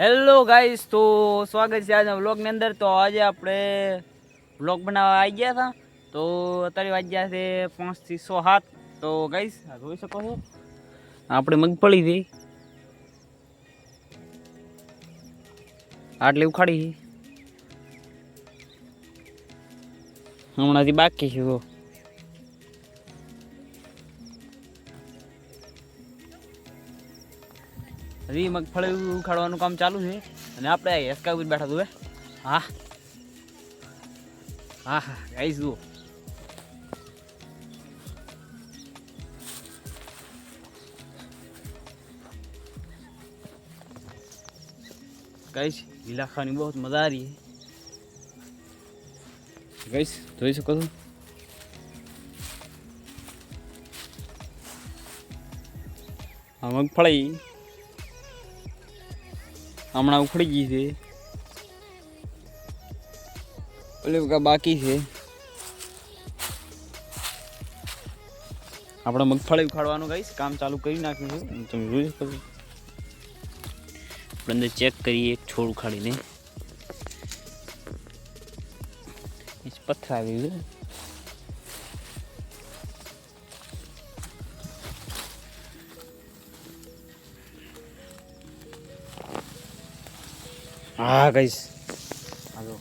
Hello guys તો સ્વાગત છે આજના વ્લોગની અંદર. તો આજે આપણે વ્લોગ બનાવવા આવી ગયા હતા. તો અત્યારે વાગ્યા છે પાંચથી સો સાત. તો ગાઈસ જોઈ શકો છો. આપણે મગફળી હતી આટલી ઉખાડી. હમણાંથી બાકી છે હજી મગફળી ઉખાડવાનું કામ ચાલુ છે. અને આપણે આ હેસકા ઉપર બેઠા તું હા. હા. હા ગાઈશ જુઓ. ગાઈસ, લીલા ખાવાની બહુ મજા આ રહી है ગાઈસ, જોઈ શકો છો? આ મગફળી. હમણાં ઉખડી ગઈ છે. વખત બાકી છે. આપણે મગફળી ઉખાડવાનું ગાઈશ કામ ચાલુ કરી નાખ્યું છે. તમે જોઈ શકો આપણે અંદર ચેક કરીએ, એક છોડ ઉખાડીને. આવી છે. હા ગાઈશ હાલો.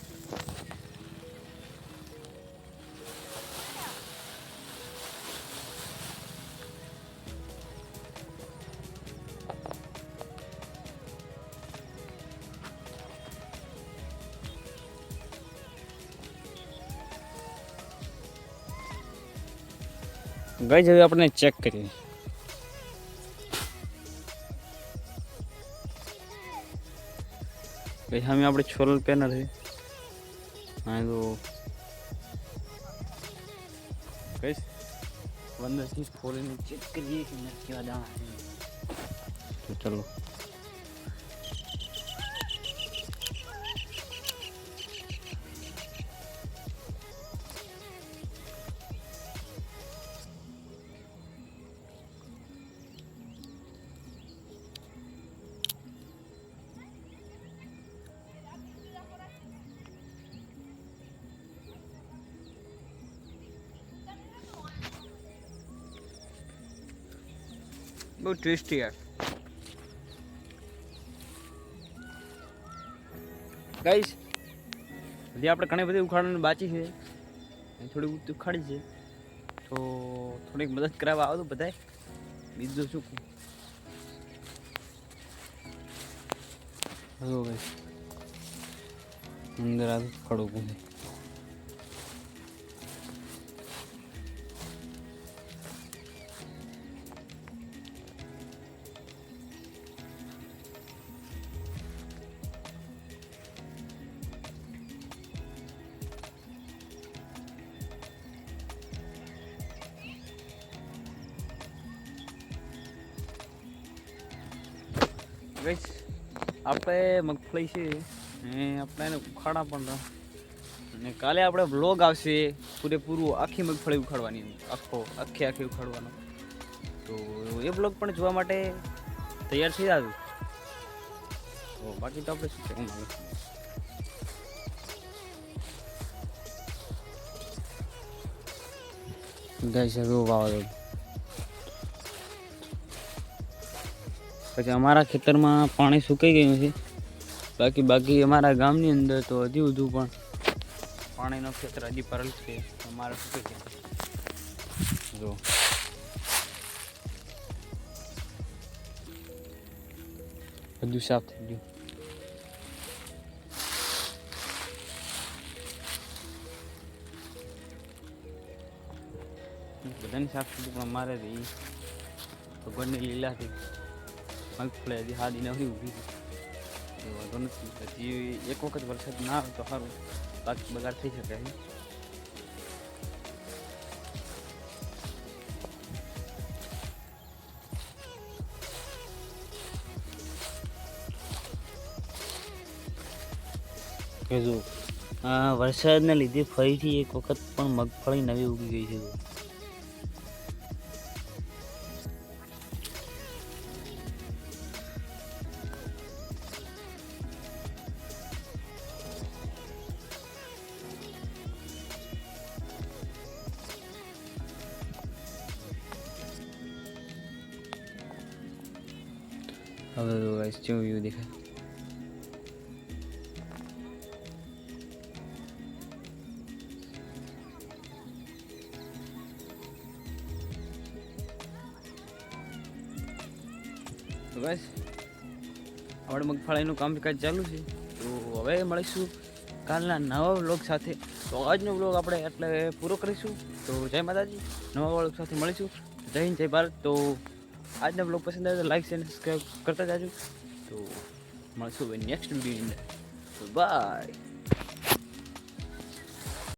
ગઈ હવે આપણે ચેક કરીએ. ગઈ સામે આપણે સોલર પેનલ છે. હા તો કઈશ અંદરથી ખોલીને ચેક કરીએ કે કેવા દાણા તો ચલો. બહુ ટેસ્ટી યાર ગાઈસ હજી આપણે ઘણી બધી ઉખાડવાની બાકી છે. અને થોડી બધી ઉખાડી છે. તો થોડીક મદદ કરાવવા આવો તો બધાય. બીજું શું કહું? હલો ગાઈસ અંદર આ ખડો ગુંદે ગઈશ આપણે મગફળી છે. ને આપણે એને ઉખાડા પણ. અને કાલે આપણે વ્લોગ આવશે. પૂરેપૂરું આખી મગફળી ઉખાડવાની. આખો, આખી આખી ઉખાડવાનો. તો એ બ્લોગ પણ જોવા માટે તૈયાર થઈ જાવ તો બાકી તો આપણે શું કહેવું મારે ગાઈસ હવે વાવાઝોડું? પછી અમારા ખેતરમાં પાણી સુકાઈ ગયું છે. બાકી બાકી અમારા ગામની અંદર તો હજી વધુ પણ પાણીનો ખેતર હજી પરલ છે. અમારે સુકાઈ ગયા જો. બધું સાફ થઈ ગયું. બધાની સાફ ગયું પણ અમારે રહી ભગવાનની લીલાથી મગફળી હજી હાદી નવરી ઊભી. છે એ વાંધો નથી. હજી એક વખત વરસાદ ના આવે તો સારું. બાકી બગાડ થઈ શકે છે વરસાદને લીધે ફરીથી એક વખત પણ મગફળી નવી ઉગી ગઈ છે. હવે તો ગાઈસ કેવું વ્યૂ દેખાય ગાઈસ આપણે મગફળીનું કામકાજ ચાલુ છે તો હવે મળીશું કાલના નવા વ્લોગ સાથે તો આજનો વ્લોગ આપણે એટલે પૂરો કરીશું તો જય માતાજી નવા વ્લોગ સાથે મળીશું જય હિન્દ જય ભારત તો આજનો બ્લોગ પસંદ આવે તો લાઈક અને સબસ્ક્રાઈબ કરતા જાજો. તો મળશું નેક્સ્ટ વિડીયોની બાય